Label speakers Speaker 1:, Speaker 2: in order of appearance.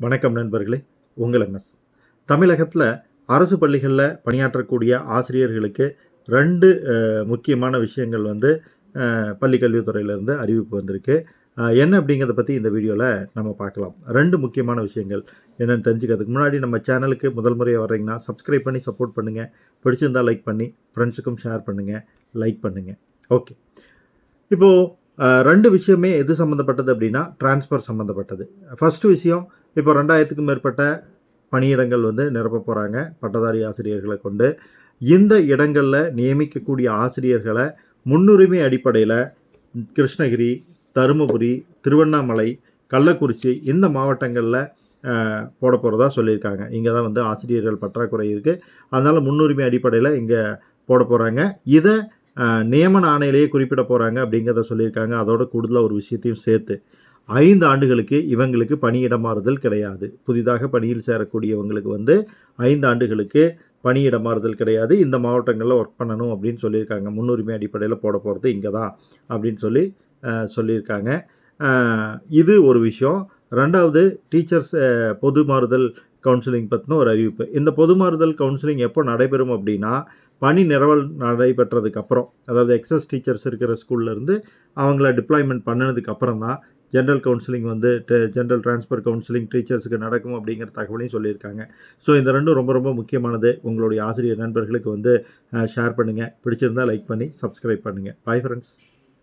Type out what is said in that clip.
Speaker 1: வணக்கம் நண்பர்களே உங்கள் எம்எஸ் தமிழகத்தில் அரசு பள்ளிகளில் பணியாற்றக்கூடிய ஆசிரியர்களுக்கு ரெண்டு முக்கியமான விஷயங்கள் வந்து பள்ளிக்கல்வித்துறையிலேருந்து அறிவிப்பு வந்திருக்கு. என்ன அப்படிங்கிறத பற்றி இந்த வீடியோவில் நம்ம பார்க்கலாம். ரெண்டு முக்கியமான விஷயங்கள் என்னென்னு தெரிஞ்சுக்கிறதுக்கு முன்னாடி நம்ம சேனலுக்கு முதல் முறையாக வர்றீங்கன்னா சப்ஸ்கிரைப் பண்ணி சப்போர்ட் பண்ணுங்கள் பிடிச்சிருந்தா லைக் பண்ணி ஃப்ரெண்ட்ஸுக்கும் ஷேர் பண்ணுங்கள் லைக் பண்ணுங்கள் ஓகே இப்போது ரெண்டு விஷயமே எது சம்மந்தப்பட்டது அப்படின்னா டிரான்ஸ்ஃபர் சம்மந்தப்பட்டது ஃபஸ்ட்டு விஷயம் இப்போ ரெண்டாயிரத்துக்கும் மேற்பட்ட பணியிடங்கள் வந்து நிரப்ப போகிறாங்க பட்டதாரி ஆசிரியர்களை கொண்டு. இந்த இடங்களில் நியமிக்கக்கூடிய ஆசிரியர்களை முன்னுரிமை அடிப்படையில் கிருஷ்ணகிரி தருமபுரி திருவண்ணாமலை கள்ளக்குறிச்சி இந்த மாவட்டங்களில் போட போகிறதா சொல்லியிருக்காங்க. இங்கே தான் வந்து ஆசிரியர்கள் பற்றாக்குறை இருக்குது அதனால் முன்னுரிமை அடிப்படையில் இங்கே போட போகிறாங்க இதை நியமன ஆணையிலேயே குறிப்பிட போகிறாங்க அப்படிங்கிறத சொல்லியிருக்காங்க. அதோட கூடுதலாக ஒரு விஷயத்தையும் சேர்த்து. ஐந்து ஆண்டுகளுக்கு இவங்களுக்கு பணியிட மாறுதல் கிடையாது. புதிதாக பணியில் சேரக்கூடியவங்களுக்கு வந்து ஐந்து ஆண்டுகளுக்கு பணியிட மாறுதல் கிடையாது. இந்த மாவட்டங்களில் ஒர்க் பண்ணணும் அப்படின்னு சொல்லியிருக்காங்க. முன்னுரிமை அடிப்படையில் போட போகிறது இங்கே தான் அப்படின்னு சொல்லி சொல்லியிருக்காங்க. இது ஒரு விஷயம். ரெண்டாவது டீச்சர்ஸ் பொது மாறுதல் கவுன்சிலிங் பற்றின ஒரு அறிவிப்பு. இந்த பொது மாறுதல் கவுன்சிலிங் எப்போ நடைபெறும் அப்படின்னா பணி நிரவல் நடைபெற்றதுக்கப்புறம் அதாவது எக்ஸஸ் டீச்சர்ஸ் இருக்கிற ஸ்கூல்லேருந்து அவங்கள டிப்ளாய்மெண்ட் பண்ணினதுக்கப்புறம் தான் ஜென்ரல் கவுன்சிலிங் வந்து ஜென்ரல் ட்ரான்ஸ்ஃபர் கவுன்சிலிங் டீச்சர்ஸுக்கு நடக்கும் அப்படிங்கிற தகவலையும் சொல்லியிருக்காங்க. ஸோ இந்த ரெண்டும் ரொம்ப ரொம்ப முக்கியமானது. உங்களுடைய ஆசிரியர் நண்பர்களுக்கு வந்து ஷேர் பண்ணுங்கள் பிடிச்சிருந்தா லைக் பண்ணி சப்ஸ்கிரைப் பண்ணுங்கள் பாய் ஃப்ரெண்ட்ஸ்